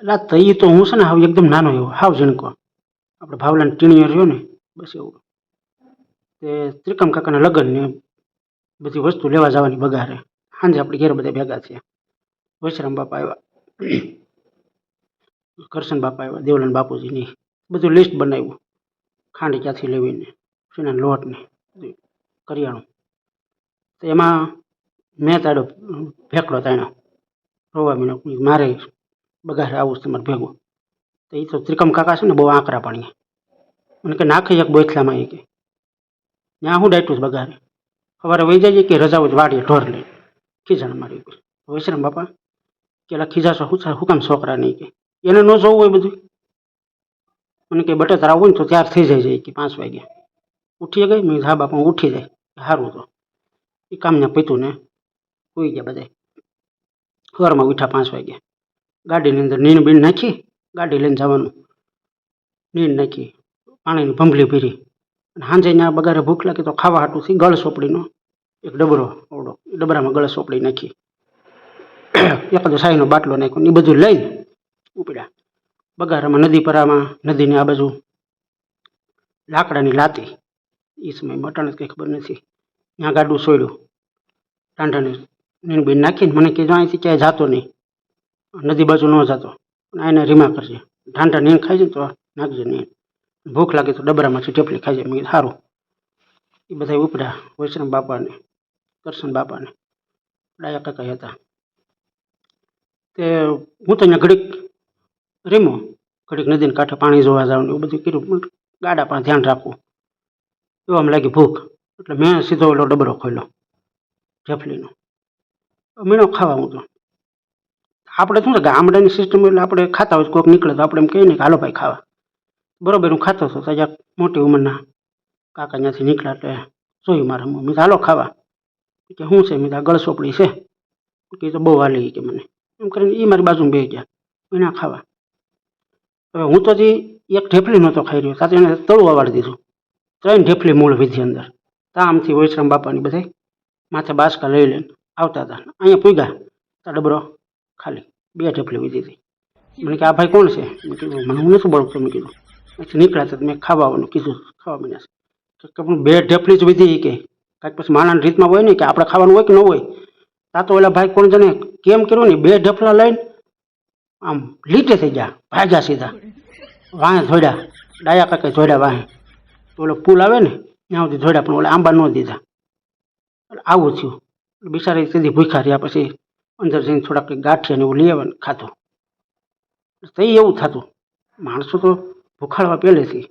એટલે થઈ તો હું છે ને હાવ એકદમ નાનો એવો હાવ ઝીણકો. આપણે ભાવલાને ટીણીઓ રહ્યો ને, બસ એવું. તે ત્રિકમ કાકાના લગ્ન ને બધી વસ્તુ લેવા જવાની બગારે. સાંજે આપણે ઘેર બધા ભેગા થયા. વૈશ્રામ બાપા આવ્યા. કરશન બાપા આવ્યા, દેવલાન બાપુજીની. બધું લિસ્ટ બનાવ્યું. ખાંડ ક્યાંથી લેવીને શેના લોટ ને બધું કરિયાણું. તો એમાં મેં તાડો ભેકડો તાણ્યો. રોવા મીનો મારે બગારે આવું છે તમારે ભેગું. તો એ તો ત્રિકમ કાકા છે ને બહુ આંકરા પાણીએ મને કે નાખી એક બોથલામાં એ કે ત્યાં હું ડાયટું જ બગારે સવારે વહી જાય કે રજાઓ જ વાડીએ ઢોર લઈ. ખીજાણ મારી ઉપર. વૈશ્રામ બાપા કે એલા ખીજાશો હું હું કામ છોકરા નહીં કે? એને ન જોવું હોય બધું. મને કે બટે તારા હોય ને તો ત્યાર થઈ જાય છે કે પાંચ વાગે ઉઠી ગઈ મેં કીધું, હા બાપા હું ઉઠી જાય. સારું તો. એ કામને પીતું ને. હોઈ ગયા બધા સવારમાં ઉઠ્યા પાંચ વાગે ગાડીની અંદર નીણ બીણ નાખી, ગાડી લઈને જવાનું. નીણ નાખી, પાણીની ભંભલી પીરી અને સાંજે ત્યાં બગારે ભૂખ લાગી તો ખાવા હાટું થી ગળ સોપડીનો એક ડબરો ઓવડો ડબરામાં ગળ સોપડી નાખી. એકાદો સાઈનો બાટલો નાખ્યો એ બધું લઈને ઉપડ્યા. બગારામાં નદી પરામાં, નદીની આ બાજુ લાકડાની લાતી. એ સમય મટાણ કંઈ ખબર નથી. ત્યાં ગાડું સોડ્યું ટાંઢાને નીણ બીણ નાખીને મને કહેજો અહીંથી ક્યાંય જાતો નહીં. નદી બાજુ ન જતો. એને રીમા કરજે. ઠાંઠા નીણ ખાઈ જાય તો નાખજે નીણ ભૂખ લાગે તો ડબરામાંથી ટેપલી ખાઈ જાય. મેં સારું એ બધા ઉપડ્યા વૈષ્ણવ બાપાને કરશન બાપાને. ડાયા કાકા હતા. તે, હું તો અહીંયા ઘડીક રીમો, ઘડીક નદીને કાંઠે પાણી જોવા જાઉં ને એવું બધું કર્યું. પણ ગાડા પણ ધ્યાન રાખવું. એવું આમ લાગી ભૂખ. એટલે મેં સીધો ઓલો ડબરો ખોલ્યો ઢેફલીનો મીણો ખાવા હું તો. આપણે શું છે ગામડાની સિસ્ટમ એટલે આપણે ખાતા હોય કોઈક નીકળે તો આપણે એમ કહીએ ને કે, હાલો ભાઈ, ખાવા. બરોબર, હું ખાતો હતો ત્યાં મોટી ઉંમરના. કાકા ત્યાંથી નીકળ્યા એટલે જોયું મારે મમ્મી હાલો, ખાવા. કે શું છે? મેં ગળસોપડી છે. કે તો બહુ હાલી કે મને. એમ કરીને એ મારી બાજુમાં બે ગયા. એના ખાવા. હવે હું તો હજી એક ઢેફલી નહોતો ખાઈ રહ્યો. સાથે એને તળું વાળી દીધું. ત્રણ ઢેફલી મૂળ વિધિ અંદર. તામથી, વૈશ્રામ બાપાની બધા માથે બાસકા લઈ લઈને આવતા હતા. અહીંયા પૂગ્યા. તા ડબરો ખાલી. બે ઢેફલી વીધી હતી. મને કે, આ ભાઈ કોણ છે? મેં કીધું, મને હું નથી બોલતો. મેં કીધું, પછી નીકળ્યા તો મેં ખાવાનું કીધું, ખાવા મને કે, પણ બે ઢેફલી જ વિધી કે. કાંઈક પછી માણાની રીતમાં હોય ને કે આપણે ખાવાનું હોય કે ન હોય. તા તો ઓલા ભાઈ કોણ જને કેમ કર્યું ને, બે ઢેફલા લઈને આમ લીટે થઈ ગયા, ભાગ્યા સીધા. વાંહે ધોડ્યા ડાયા કાકે ધોડ્યા વાંહે. તો ઓલો પુલ આવે ને, ત્યાં સુધી ધોડ્યા પણ ઓલા આંબા ન દીધા. આવું થયું. બિચારી સીધી ભૂખા રહ્યા, પછી અંદર જઈને થોડાક ગાંઠી અને એવું લઈ આવે ખાધું. તો એવું થતું. માણસો તો ભૂખાડવા પહેલેથી.